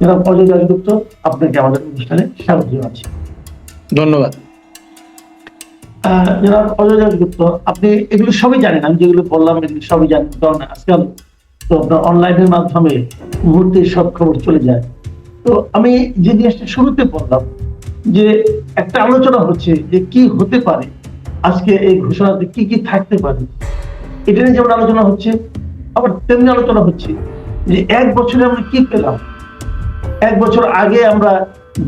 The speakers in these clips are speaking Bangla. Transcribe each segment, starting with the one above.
জনাব অজয় দাসগুপ্ত আপনাকে আমাদের অনুষ্ঠানে স্বাগত জানাচ্ছি। ধন্যবাদ। জনাব অজয় দাসগুপ্ত আপনি এগুলো সবই জানেন আমি যেগুলো বললাম এগুলো সবই জানেন কারণ আজকাল তো আপনার অনলাইনের মাধ্যমে মুহূর্তে সব খবর চলে যায়। তো আমি যে জিনিসটা শুরুতে বললাম যে একটা আলোচনা হচ্ছে যে কি হতে পারে আজকে এই ঘোষণাতে কি কি থাকতে পারে এটা নিয়ে যেমন আলোচনা হচ্ছে আবার তেমনি আলোচনা হচ্ছে যে এক বছরে আমরা কি পেলাম এক বছর আগে আমরা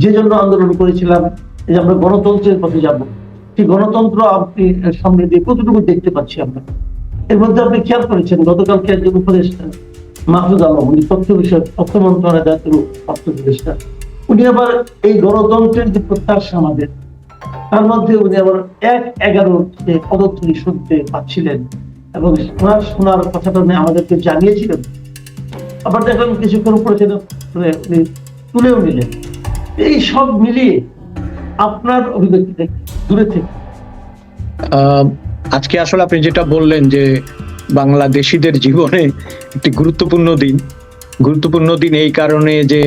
যে জন্য আন্দোলন করেছিলাম যে আমরা গণতন্ত্রের পথে যাব সেই গণতন্ত্র আপনি সামনে দিয়ে কতটুকু দেখতে পাচ্ছি আমরা? এর মধ্যে আপনি খেয়াল করেছেন, গতকালকে একজন উপদেষ্টা, মাহফুজ আলম, উনি তথ্য বিষয়ক তথ্য মন্ত্রণালয়ের দায়িত্ব তথ্য উপদেষ্টা, উনি আবার এই গণতন্ত্রের যে প্রত্যাশা আমাদের, তার মধ্যে উনি আবার এক এগারো পদত্তরি শুনতে পাচ্ছিলেন এবং শোনার শোনার কথাটা উনি আমাদেরকে জানিয়েছিলেন। আবার দেখলাম কিছুক্ষণ পরে উনি তুলেও নিলেন এই সব মিলিয়ে আপনার অভিব্যক্তি দূরে থেকে। আজকে আসলে আপনি যেটা বললেন যে বাংলাদেশিদের জীবনে একটি গুরুত্বপূর্ণ দিন। গুরুত্বপূর্ণ দিন এই কারণে যে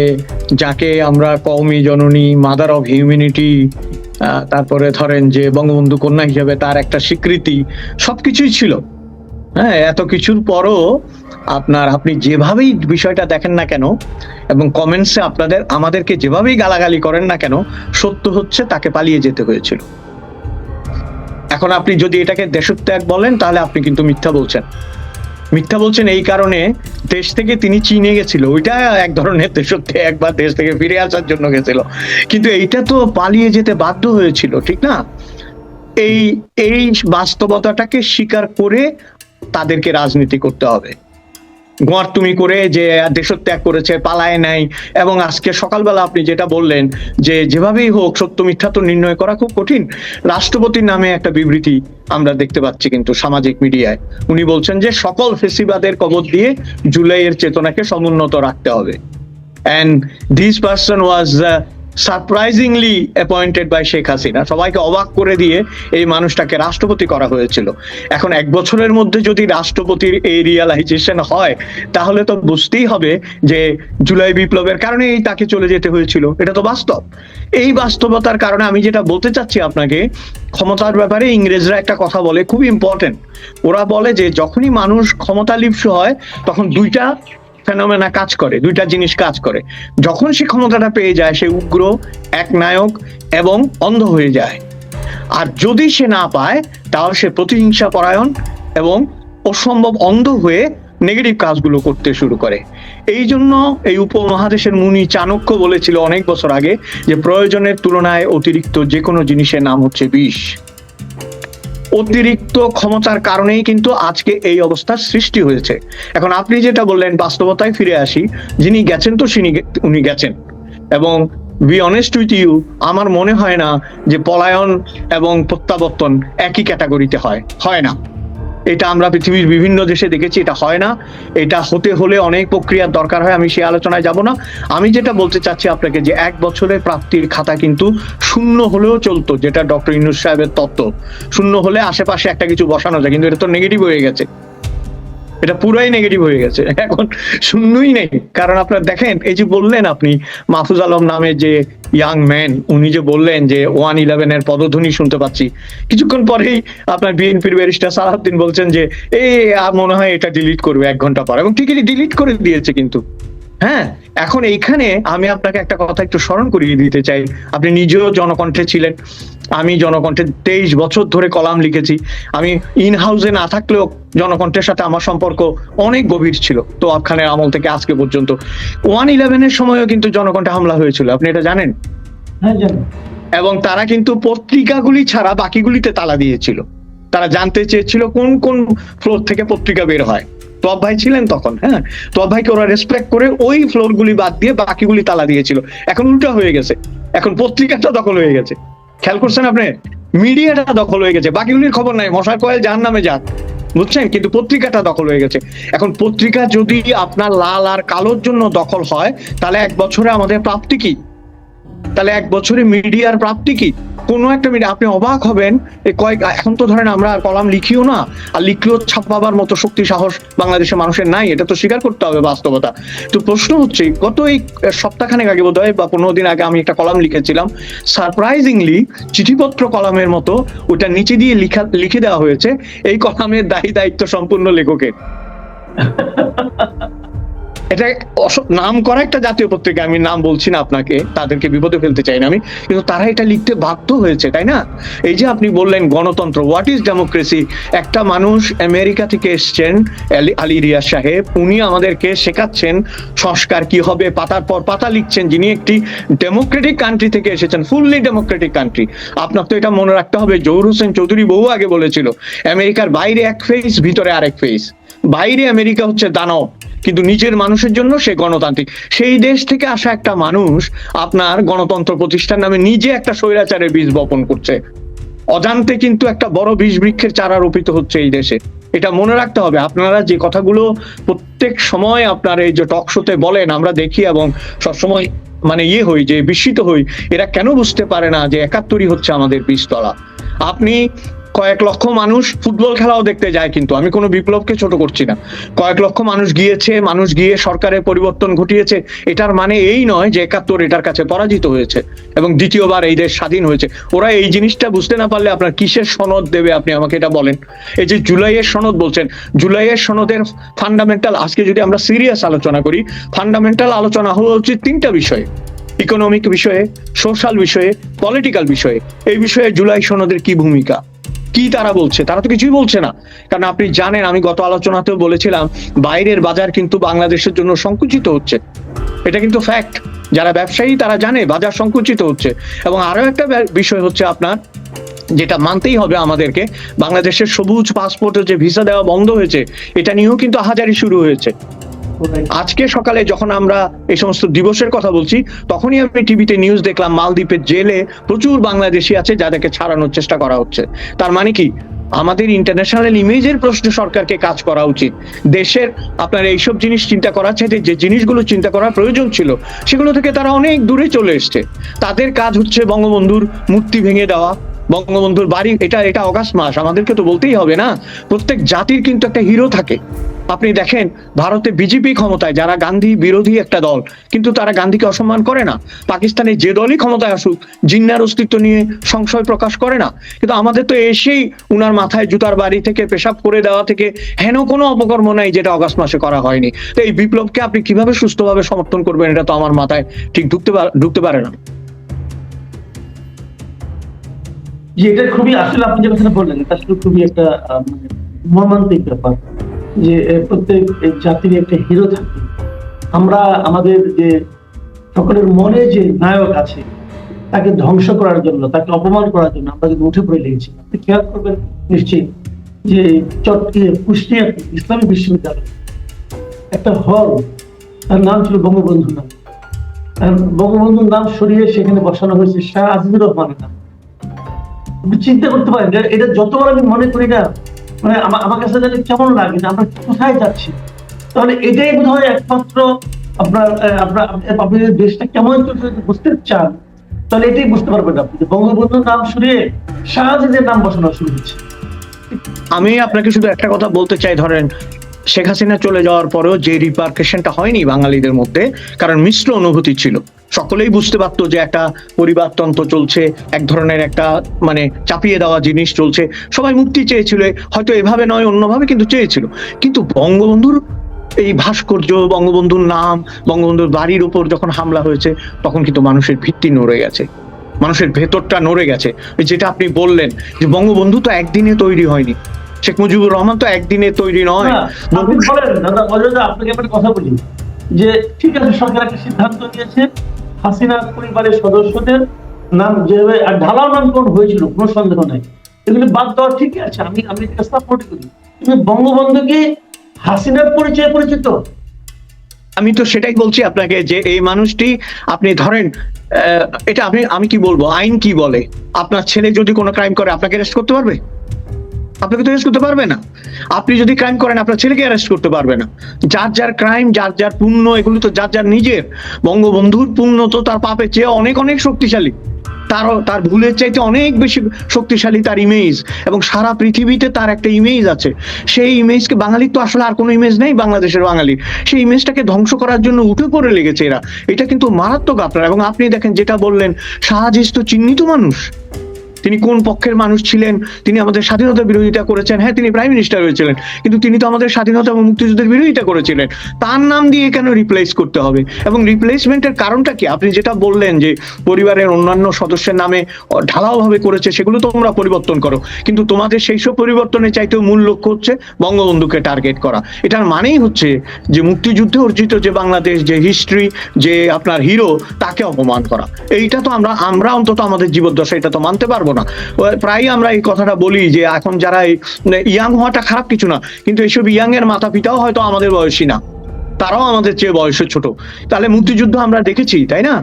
যাকে আমরা কওমি জননী মাদার অফ হিউম্যানিটি তারপরে ধরেন যে বঙ্গবন্ধু কন্যা হিসেবে তার একটা স্বীকৃতি, সবকিছুই ছিল। হ্যাঁ এত কিছুর পরও আপনার আপনি যেভাবেই বিষয়টা দেখেন না কেন এবং কমেন্টসে আপনাদের, আমাদেরকে যেভাবেই গালাগালি করেন না কেন, সত্য হচ্ছে তাকে পালিয়ে যেতে হয়েছিল। এখন আপনি যদি এটাকে দেশত্যাগ বলেন, তাহলে আপনি কিন্তু মিথ্যা বলছেন। মিথ্যা বলছেন এই কারণে দেশ থেকে তিনি চীনে গেছিল, ওইটা এক ধরনের দেশত্যাগ বা দেশ থেকে ফিরে আসার জন্য গেছিল। কিন্তু এইটা তো পালিয়ে যেতে বাধ্য হয়েছিল, ঠিক না? এই এই বাস্তবতাটাকে স্বীকার করে তাদেরকে রাজনীতি করতে হবে। গোয়ার তুমি করে যে দেশত্যাগ করেছে, পালায় নাই, এবং আজকে সকালবেলা আপনি যেটা বললেন যে যেভাবেই হোক সত্য মিথ্যা তো নির্ণয় করা খুব কঠিন। রাষ্ট্রপতির নামে একটা বিবৃতি আমরা দেখতে পাচ্ছি কিন্তু সামাজিক মিডিয়ায়। উনি বলছেন যে সকল ফেসিবাদের কবর দিয়ে জুলাইয়ের চেতনাকে সমুন্নত রাখতে হবে। And this person was surprisingly appointed by Sheikh Hasina সবাইকে অবাক করে দিয়ে এই মানুষটাকে রাষ্ট্রপতি করা হয়েছিল। এখন এক বছরের মধ্যে যদি রাষ্ট্রপতির এই রিয়ালাইজেশন হয়, তাহলে তো বুঝতেই হবে যে জুলাই বিপ্লবের কারণেই তাকে চলে যেতে হয়েছিল। এটা তো বাস্তব। এই বাস্তবতার কারণে আমি যেটা বলতে চাচ্ছি আপনাকে, ক্ষমতার ব্যাপারে ইংরেজরা একটা কথা বলে, খুব ইম্পর্টেন্ট ওরা বলে যে যখনই মানুষ ক্ষমতা লিপ্স হয়, তখন দুইটা ফেনোমেনা কাজ করে, দুইটা জিনিস কাজ করে। যখন সে ক্ষমতাটা পেয়ে যায়, সে উগ্র একনায়ক এবং অন্ধ হয়ে যায়। আর যদি সে না পায়, তাহলে সে প্রতিহিংসা পরায়ণ এবং অসম্ভব অন্ধ হয়ে নেগেটিভ কাজগুলো করতে শুরু করে। এই জন্য এই উপমহাদেশের মুনি চাণক্য বলেছিল অনেক বছর আগে যে প্রয়োজনের তুলনায় অতিরিক্ত যে কোনো জিনিসের নাম হচ্ছে বিষ। অতিরিক্ত ক্ষমতার কারণেই কিন্তু আজকে এই অবস্থার সৃষ্টি হয়েছে। এখন আপনি যেটা বললেন, বাস্তবতায় ফিরে আসি, যিনি গেছেন তো উনি গেছেন। এবং বি অনেস্ট উইথ ইউ আমার মনে হয় না যে পলায়ন এবং প্রত্যাবর্তন একই ক্যাটাগরিতে হয় হয় না। এটা আমরা পৃথিবীর বিভিন্ন দেশে দেখেছি, এটা হয় না। এটা হতে হলে অনেক প্রক্রিয়ার দরকার হয়, আমি সে আলোচনায় যাব না। আমি যেটা বলতে চাচ্ছি আপনাকে যে এক বছরের প্রাপ্তির খাতা কিন্তু শূন্য হলেও চলতো, যেটা ডক্টর ইনুস সাহেবের তত্ত্ব। শূন্য হলে আশেপাশে একটা কিছু বসানো যায়, কিন্তু এটা তো নেগেটিভ হয়ে গেছে। এটা পুরাই নেগেটিভ হয়ে গেছে। এখন শূন্যই নেই। কারণ আপনার দেখেন, এই যে বললেন আপনি মাহফুজ আলম নামে যে ইয়াং ম্যান উনি যে বললেন যে ওয়ান ইলেভেন এর পদধ্বনি শুনতে পাচ্ছি। কিছুক্ষণ পরেই আপনার বিএনপির ব্যারিস্টার সালাউদ্দিন বলছেন যে এই মনে হয় এটা ডিলিট করবে এক ঘণ্টা পর। এবং ঠিকই ডিলিট করে দিয়েছে কিন্তু। হ্যাঁ এখন এইখানে আমি আপনাকে একটা কথা একটু স্মরণ করিয়ে দিতে চাই। আপনি নিজেও জনকণ্ঠে ছিলেন। আমি জনকণ্ঠে তেইশ বছর ধরে কলাম লিখেছি। আমি ইন হাউসে না থাকলেও জনকণ্ঠের সাথে আমার সম্পর্ক অনেক গভীর ছিল। তো খানের আমল থেকে আজকে পর্যন্ত। ওয়ান ইলেভেনের সময়ও কিন্তু জনকণ্ঠে হামলা হয়েছিল। আপনি এটা জানেন? হ্যাঁ এবং তারা কিন্তু পত্রিকাগুলি ছাড়া বাকিগুলিতে তালা দিয়েছিল। তারা জানতে চেয়েছিল কোন কোন ফ্লোর থেকে পত্রিকা বের হয়। তব ভাই ছিলেন তখন হ্যাঁ? তব ভাইকে ওরা রেসপেক্ট করে ওই ফ্লোর গুলি বাদ দিয়ে বাকিগুলি তালা দিয়েছিল। এখন উল্টা হয়ে গেছে। এখন পত্রিকাটা দখল হয়ে গেছে। খেয়াল করছেন আপনি? মিডিয়াটা দখল হয়ে গেছে। বাকিগুলির খবর নাই। মশার কয়েল যার নামে যাক বুঝছেন? কিন্তু পত্রিকাটা দখল হয়ে গেছে। এখন পত্রিকা যদি আপনার লাল আর কালোর জন্য দখল হয়, তাহলে এক বছরে আমাদের প্রাপ্তি কি? তাহলে এক বছরে মিডিয়ার প্রাপ্তি কি? কোনো একটা মিডিয়া, আপনি অবাক হবেন এই কয়েক, এখন তো ধরেন আমরা কলাম লিখিও না, আর লিখলেও ছাপাবার মতো শক্তি, সাহস বাংলাদেশের মানুষের নাই, এটা তো স্বীকার করতে হবে বাস্তবতা। তো প্রশ্ন হচ্ছে, গত এই সপ্তাহখানেক আগে বোধ হয় বা পনেরো দিন আগে আমি একটা কলাম লিখেছিলাম, সারপ্রাইজিংলি চিঠিপত্র কলামের মতো ওটা নিচে দিয়ে লিখা, লিখে দেওয়া হয়েছে, এই কলামের দায়ী দায়িত্ব সম্পূর্ণ লেখকের। এটা নাম করা একটা জাতীয় পত্রিকা, আমি নাম বলছি না আপনাকে, তাদেরকে বিপদে ফেলতে চাই না আমি, কিন্তু তারা এটা লিখতে বাধ্য হয়েছে, তাই না? এই যে আপনি বললেন গণতন্ত্র হোয়াট ইজ ডেমোক্রেসি একটা মানুষ আমেরিকা থেকে এসছেন, আলি- রিয়াজ সাহেব, উনি আমাদেরকে শেখাচ্ছেন সংস্কার কি হবে, পাতার পর পাতা লিখছেন, যিনি একটি ডেমোক্রেটিক কান্ট্রি থেকে এসেছেন ফুললি ডেমোক্রেটিক কান্ট্রি আপনার তো এটা মনে রাখতে হবে, জহুর হোসেন চৌধুরী বহু আগে বলেছিল, আমেরিকার বাইরে এক ফেস ভিতরে আরেক ফেস বাইরে আমেরিকা হচ্ছে দানব। কিন্তু নিজের মানুষের জন্য সে গণতান্ত্রিক। সেই দেশ থেকে আসা একটা মানুষ আপনার গণতন্ত্র প্রতিষ্ঠান নামে নিজে একটা স্বৈরাচারের বীজ বপন করছে। অজান্তে কিন্তু একটা বড় বীজ বৃক্ষের চারা রোপিত হচ্ছে এই দেশে। এটা মনে রাখতে হবে, আপনারা যে কথাগুলো প্রত্যেক সময় আপনার এই যে টক শোতে বলেন, আমরা দেখি এবং সবসময় মানে ইয়ে হই, যে বিস্মিত হই, এরা কেন বুঝতে পারে না যে একাত্তরই হচ্ছে আমাদের বীজতলা? আপনি কয়েক লক্ষ মানুষ ফুটবল খেলাও দেখতে যায় কিন্তু। আমি কোনো বিপ্লবকে ছোট করছি না। কয়েক লক্ষ মানুষ গিয়েছে, মানুষ গিয়ে সরকারের পরিবর্তন ঘটিয়েছে। এটার মানে এই নয় যে একাত্তর এটার কাছে পরাজিত হয়েছে এবং দ্বিতীয়বার এই দেশ স্বাধীন হয়েছে। ওরা এই জিনিসটা বুঝতে না পারলে আপনার কিসের সনদ দেবে আপনি আমাকে এটা বলেন? এই যে জুলাইয়ের সনদ বলছেন, জুলাইয়ের সনদের ফান্ডামেন্টাল আজকে যদি আমরা সিরিয়াস আলোচনা করি ফান্ডামেন্টাল আলোচনা হওয়া উচিত তিনটা বিষয়ে। ইকোনমিক বিষয়ে সোশ্যাল বিষয়ে পলিটিক্যাল বিষয়ে। এই বিষয়ে জুলাই সনদের কি ভূমিকা? কি তারা বলছে? তারা তো কিছুই বলছে না। কারণ আপনি জানেন, আমি গত আলোচনাতেও বলেছিলাম, বাইরের বাজার কিন্তু বাংলাদেশের জন্য সংকুচিত হচ্ছে। এটা কিন্তু ফ্যাক্ট যারা ব্যবসায়ী, তারা জানে, বাজার সংকুচিত হচ্ছে। এবং আরও একটা বিষয় হচ্ছে আপনার, যেটা মানতেই হবে আমাদেরকে, বাংলাদেশের সবুজ পাসপোর্টে যে ভিসা দেওয়া বন্ধ হয়েছে, এটা নিয়েও কিন্তু হাজারি শুরু হয়েছে। আজকে সকালে যখন আমরা এই সমস্ত দিবসের কথা বলছি, তখনই আমি টিভিতে নিউজ দেখলাম, মালদ্বীপের জেলে প্রচুর বাংলাদেশি আছে যাদেরকে ছাড়ানোর চেষ্টা করা হচ্ছে। তার মানে কি? আমাদের ইন্টারন্যাশনাল ইমেজের প্রশ্নে সরকারকে কাজ করা উচিত। দেশের আপনার এইসব জিনিস চিন্তা করার চাইতে যে জিনিসগুলো চিন্তা করার প্রয়োজন ছিল, সেগুলো থেকে তারা অনেক দূরে চলে এসছে। তাদের কাজ হচ্ছে বঙ্গবন্ধুর মূর্তি ভেঙে দেওয়া বঙ্গবন্ধুর বাড়ি, এটা এটা অগাস্ট মাস, আমাদেরকে তো বলতেই হবে না? প্রত্যেক জাতির কিন্তু একটা হিরো থাকে। আপনি দেখেন, ভারতে বিজেপি ক্ষমতায়, যারা গান্ধী বিরোধী একটা দল, কিন্তু তারা গান্ধীকে অসম্মান করে না। পাকিস্তানে যে দলই ক্ষমতায় আসুক, জিন্নার অস্তিত্ব নিয়ে সংশয় প্রকাশ করে না। কিন্তু আমাদের তো এসেই উনার মাথায় জুতার বাড়ি থেকে, পেশাব করে দেওয়া থেকে হেন কোনো অপকর্ম নাই যেটা অগাস্ট মাসে করা হয়নি। তো এই বিপ্লবকে আপনি কীভাবে সুস্থভাবে সমর্থন করবেন, এটা তো আমার মাথায় ঠিক ঢুকতে ঢুকতে পারে না। যে এটা খুবই আসলে আপনি যে কথাটা বললেন, এটা আসলে খুবই একটা মানে মর্মান্তিক ব্যাপার যে প্রত্যেক জাতির একটা হিরো থাকে। আমরা আমাদের যে সকলের মনে যে নায়ক আছে, তাকে ধ্বংস করার জন্য, তাকে অপমান করার জন্য আমরা কিন্তু উঠে পড়ে লেগেছি, আপনি খেয়াল করবেন নিশ্চয়ই যে চটকে, কুষ্টিয়াতে ইসলামী বিশ্ববিদ্যালয় একটা হল, তার নাম ছিল বঙ্গবন্ধু নাম। বঙ্গবন্ধুর নাম সরিয়ে সেখানে বসানো হয়েছে শাহ আজিজুর রহমানের নাম। চিন্তা করতে পারেন যে এটা যতবার আমি মনে করি না মানে আমা- আমার কাছে জানি কেমন লাগে যে আমরা কোথায় যাচ্ছি। তাহলে এটাই বোধ হয় একমাত্র আপনার আপনি দেশটা কেমন বুঝতে চান, তাহলে এটাই বুঝতে পারবেন আপনি যে বঙ্গবন্ধুর নাম সরিয়ে শাহজাদের নাম বসানো শুরু হচ্ছে আমি আপনাকে শুধু একটা কথা বলতে চাই, ধরেন শেখ হাসিনা চলে যাওয়ার পরেও যে রিপার্কেশনটা হয়নি বাঙালিদের মধ্যে, কারণ মিশ্র অনুভূতি ছিল। সকলেই বুঝতে পারতো যে একটা পরিবারতন্ত্র চলছে, এক ধরনের একটা মানে চাপিয়ে দেওয়া জিনিস চলছে। সবাই মুক্তি চেয়েছিল, হয়তো এভাবে নয়, অন্যভাবে কিন্তু চেয়েছিল। কিন্তু বঙ্গবন্ধুর এই ভাস্কর্য, বঙ্গবন্ধুর নাম, বঙ্গবন্ধুর বাড়ির উপর যখন হামলা হয়েছে, তখন কিন্তু মানুষের ভিত্তি নড়ে গেছে। মানুষের ভেতরটা নড়ে গেছে। যেটা আপনি বললেন যে বঙ্গবন্ধু তো একদিনে তৈরি হয়নি। শেখ মুজিবুর রহমান তো একদিনে তৈরি নয়। আপনি বলেন দাদা অযোধ্যা আপনাকে একটা কথা বলি। যে ঠিক আছে সরকার একটা সিদ্ধান্ত নিয়েছে হাসিনা পরিবারের সদস্যদের নাম যেভাবে আর ঢালাও নামকরণ হয়েছিল কোনো সন্দেহ নাই। এগুলি বাদ দেওয়া ঠিকই আছে আমি আমি সাপোর্ট করি। কিন্তু বঙ্গবন্ধু কি হাসিনার পরিচয় পরিচিত? আমি তো সেটাই বলছি আপনাকে যে এই মানুষটি আপনি ধরেন আহ, এটা আপনি আমি কি বলব? আইন কি বলে? আপনার ছেলে যদি কোনো ক্রাইম করে আপনাকে অ্যারেস্ট করতে পারবে? আপনাকে তো করতে পারবে না। আপনি যদি ক্রাইম করেন, আপনার ছেলেকে অ্যারেস্ট করতে পারবে না। যার যার ক্রাইম যার যার পুণ্য, এগুলো তো যার যার নিজের। বঙ্গবন্ধুর পুণ্য তো তার পাপের চেয়ে অনেক অনেক শক্তিশালী। তার তার ভুলের চাইতে অনেক বেশি শক্তিশালী তার ইমেজ এবং সারা পৃথিবীতে তার একটা ইমেজ আছে। সেই ইমেজকে বাঙালির তো আসলে আর কোনো ইমেজ নেই বাংলাদেশের বাঙালি সেই ইমেজটাকে ধ্বংস করার জন্য উঠে পড়ে লেগেছে এরা। এটা কিন্তু মারাত্মক আপনার। এবং আপনি দেখেন যেটা বললেন শাহজিজ তো চিহ্নিত মানুষ। তিনি কোন পক্ষের মানুষ ছিলেন? তিনি আমাদের স্বাধীনতা বিরোধিতা করেছেন। হ্যাঁ তিনি প্রাইম মিনিস্টার হয়েছিলেন। কিন্তু তিনি তো আমাদের স্বাধীনতা এবং মুক্তিযুদ্ধের বিরোধিতা করেছিলেন। তার নাম দিয়ে কেন রিপ্লেস করতে হবে? এবং রিপ্লেসমেন্টের কারণটা কি? আপনি যেটা বললেন যে পরিবারের অন্যান্য সদস্যের নামে ঢালাওভাবে করেছে, সেগুলো তোমরা পরিবর্তন করো। কিন্তু তোমাদের সেই সব পরিবর্তনের চাইতেও মূল লক্ষ্য হচ্ছে বঙ্গবন্ধুকে টার্গেট করা। এটার মানেই হচ্ছে যে মুক্তিযুদ্ধে অর্জিত যে বাংলাদেশ, যে হিস্ট্রি যে আপনার হিরো তাকে অপমান করা। এইটা তো আমরা আমরা অন্তত আমাদের জীবদ্দশা এটা তো মানতে পারব না। প্রায় আমরা এই কথাটা বলি যে এখন যারা ইয়াং হওয়াটা খারাপ কিছু না, কিন্তু এইসব ইয়াং এর মাতা পিতাও হয়তো আমাদের বয়সী না। তারাও আমাদের চেয়ে বয়সে ছোট। তাহলে মুক্তিযুদ্ধ আমরা দেখেছি, তাই না?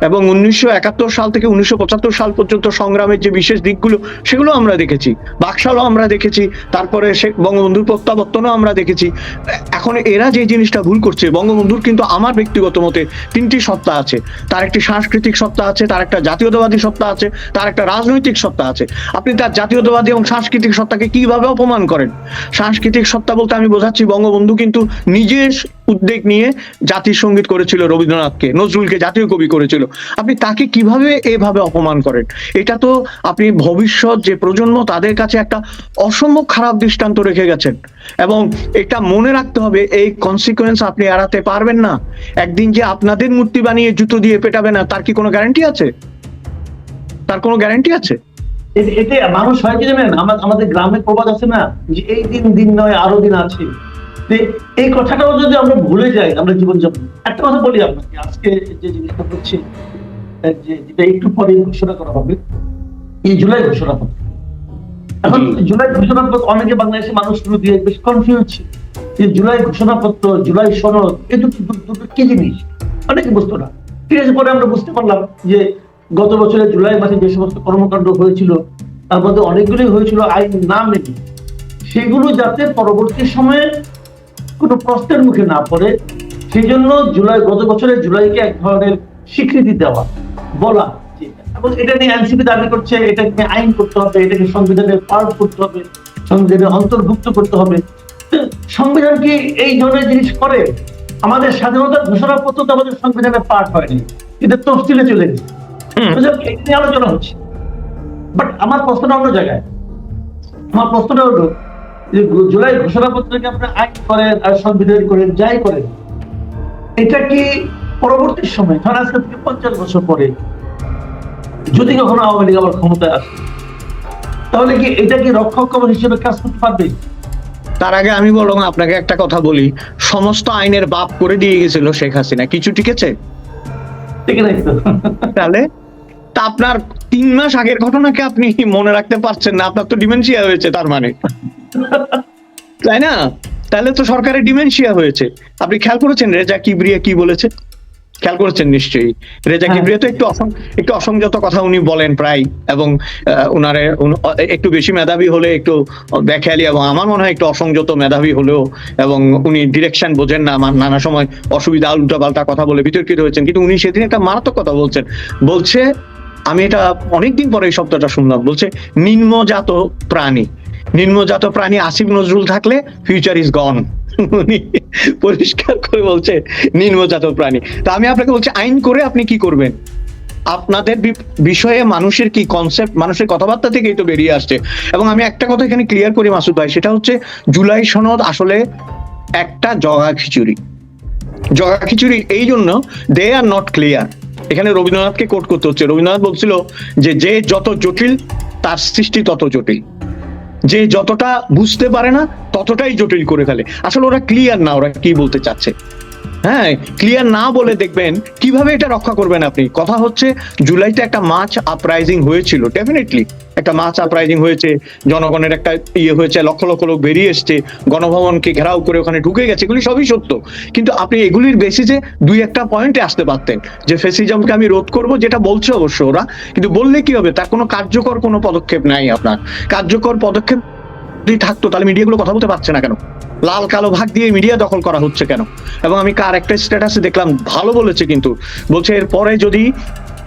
এবং উনিশশো একাত্তর সাল থেকে উনিশশো পঁচাত্তর সাল পর্যন্ত সংগ্রামের যে বিশেষ দিকগুলো, সেগুলো আমরা দেখেছি। বাকশালও আমরা দেখেছি, তারপরে শেখ বঙ্গবন্ধুর প্রত্যাবর্তনও আমরা দেখেছি। এখন এরা যে জিনিসটা ভুল করছে, বঙ্গবন্ধুর কিন্তু আমার ব্যক্তিগত মতে তিনটি সত্তা আছে। তার একটি সাংস্কৃতিক সত্তা আছে, তার একটা জাতীয়তাবাদী সত্তা আছে, তার একটা রাজনৈতিক সত্তা আছে। আপনি তার জাতীয়তাবাদী এবং সাংস্কৃতিক সত্তাকে কীভাবে অপমান করেন? সাংস্কৃতিক সত্তা বলতে আমি বোঝাচ্ছি, বঙ্গবন্ধু কিন্তু নিজের উদ্যোগ নিয়ে জাতীয় সংগীত করেছিল রবীন্দ্রনাথকে, নজরুলকে জাতীয় কবি করেছিল। আপনি তাকে কীভাবে এভাবে অপমান করেন? এটা তো আপনি ভবিষ্যৎ যে প্রজন্ম, তাদের কাছে একটা অসম্ভব খারাপ দৃষ্টান্ত রেখে গেছেন। এবং এটা মনে রাখতে হবে, এই কনসিকোয়েন্স আপনি এড়াতে পারবেন না। একদিন যে আপনাদের মূর্তি বানিয়ে জুতো দিয়ে পেটাবে না, তার কি কোনো গ্যারান্টি আছে? তার কোনো গ্যারান্টি আছে? এতে মানুষ হয় কি জানেন? আমাদের গ্রামে প্রবাদ আছে না, যে এই দিন দিন নয়, আরও দিন আছে। এই কথাটাও যদি আমরা ভুলে যাই আমরা জীবনযাপন একটা কথা বলি আপনাকে আজকে যে জিনিসটা হচ্ছে যে যেটা একটু পরে ঘোষণা করা হবে এই জুলাই ঘোষণা পত্র এখন জুলাই ঘোষণা পত্র অনেকে বাংলাদেশের মানুষগুলো দিয়ে বেশ কনফিউজ ছিল যে জুলাই ঘোষণাপত্র জুলাই সনদ এ দুটো দুটো- কি জিনিস? অনেকে বুঝতো না। ঠিক আছে পরে আমরা বুঝতে পারলাম যে গত বছরের জুলাই মাসে যে সমস্ত কর্মকাণ্ড হয়েছিল তার মধ্যে অনেকগুলোই হয়েছিল আইন না মেনে। সেগুলো যাতে পরবর্তী সময়ে কোনো প্রশ্নের মুখে না পড়ে সেই জন্য জুলাই গত বছরের জুলাইকে এক ধরনের স্বীকৃতি দেওয়া বলা। এবং এটা নিয়ে এনসিপি দাবি করছে এটাকে আইন করতে হবে এটাকে সংবিধানে পার্ট করতে হবে সংবিধানে অন্তর্ভুক্ত করতে হবে। সংবিধান কি এই ধরনের জিনিস করে? আমাদের স্বাধীনতার ঘোষণাপত্র তো আমাদের সংবিধানে পার্ট হয়নি এটা তফসিলে চলে গেছে। নিয়ে আলোচনা হচ্ছে। বাট আমার প্রশ্নটা অন্য জায়গায়। আমার প্রশ্নটা হলো জুলাই ঘোষণাপত্রকে আপনি আইন করেন আর সংবিধান করেন যাই করেন এটা কি পরবর্তী সময়? ধর আজকে থেকে পঞ্চাশ বছর পরে। যদি কখনো আওয়ামী লীগ আবার ক্ষমতায় আসে তাহলে কি এটা কি রক্ষক হিসেবে কাজ করতে পারবে? তার আগে আমি বললাম আপনাকে একটা কথা বলি। সমস্ত আইনের বাপ করে দিয়ে গেছিল শেখ হাসিনা। কিছু টিকেছে? তাহলে? তা আপনার তিন মাস আগের ঘটনাকে আপনি মনে রাখতে পারছেন না। আপনার তো ডিমেনশিয়া হয়েছে তার মানে। তাই না? তাহলে তো সরকারের ডিমেনশিয়া হয়েছে। আপনি খেয়াল করেছেন রেজা কিবরিয়া কি বলেছে? খেয়াল করেছেন নিশ্চয়ই। রেজা হ্যাঁ। কিবরিয়া তো একটু অসং একটু অসংযত কথা উনি বলেন প্রায় এবং উনারে একটু বেশি মেধাবী হলে একটু ব্যাখ্যালি এবং আমার মনে হয় একটু অসংযত মেধাবী হলেও এবং উনি ডিরেকশন বোঝেন না আমার নানা সময় অসুবিধা উল্টা পাল্টা কথা বলে বিতর্কিত হয়েছেন। কিন্তু উনি সেদিন একটা মারাত্মক কথা বলছেন। বলছে আমি এটা অনেকদিন পরে এই শব্দটা শুনলাম বলছে নিম্নজাত প্রাণী। নিম্নজাত প্রাণী আসিফ নজরুল থাকলে ফিউচার ইজ গন পরিষ্কার করে বলছে, নিম্নজাত প্রাণী। তা আমি আপনাকে বলছি, আইন করে আপনি কি করবেন? আপনাদের বিষয়ে মানুষের কি কনসেপ্ট মানুষের কথাবার্তা থেকেই তো বেরিয়ে আসছে। এবং আমি একটা কথা এখানে ক্লিয়ার করি মাসুদ ভাই, সেটা হচ্ছে জুলাই সনদ আসলে একটা জগা খিচুড়ি। জগা খিচুড়ি এই জন্য দে আর নট ক্লিয়ার এখানে রবীন্দ্রনাথকে কোট করতে হচ্ছে। রবীন্দ্রনাথ বলছিল যে যে যত জটিল, তার সৃষ্টি তত জটিল। যে যতটা বুঝতে পারে না, ততটাই জটিল করে ফেলে। আসলে ওরা ক্লিয়ার না, ওরা কি বলতে চাচ্ছে? হ্যাঁ ক্লিয়ার না বলে দেখবেন কীভাবে এটা রক্ষা করবেন আপনি? কথা হচ্ছে, জুলাইতে একটা মাছ আপরাইজিং হয়েছিল ডেফিনেটলি একটা মাছ আপরাইজিং হয়েছে, জনগণের একটা ইয়ে হয়েছে, লক্ষ লক্ষ লোক বেরিয়ে এসছে, গণভবনকে ঘেরাও করে ওখানে ঢুকে গেছে, এগুলি সবই সত্য। কিন্তু আপনি এগুলির বেসিসে দুই একটা পয়েন্টে আসতে পারতেন, যে ফেসিজমকে আমি রোধ করব, যেটা বলছে অবশ্য ওরা, কিন্তু বললে কি হবে? তার কোনো কার্যকর কোনো পদক্ষেপ নাই আপনার। কার্যকর পদক্ষেপ যদি থাকতো তাহলে মিডিয়াগুলো কথা বলতে পারছে না কেন? লাল কালো ভাগ দিয়ে মিডিয়া দখল করা হচ্ছে কেন? এবং আমি কার একটা স্ট্যাটাসে দেখলাম ভালো বলেছে কিন্তু। বলছে এর পরে যদি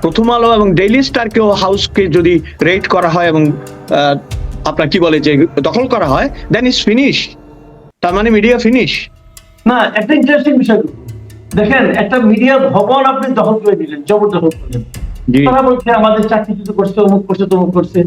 প্রথম আলো এবং ডেইলি স্টারকেও হাউসকে যদি রেট করা হয় এবং আপনার কি বলে যে দখল করা হয় দেন ইজ ফিনিশ তার মানে মিডিয়া ফিনিশ না একটা ইন্টারেস্টিং বিষয় দেখেন। একটা মিডিয়া ভবন আপনি দখল করে দিলেন জবরদখল করলেন। তারা বলছে আমাদের চাকরি করছে অমুক করছে তমুক করছে।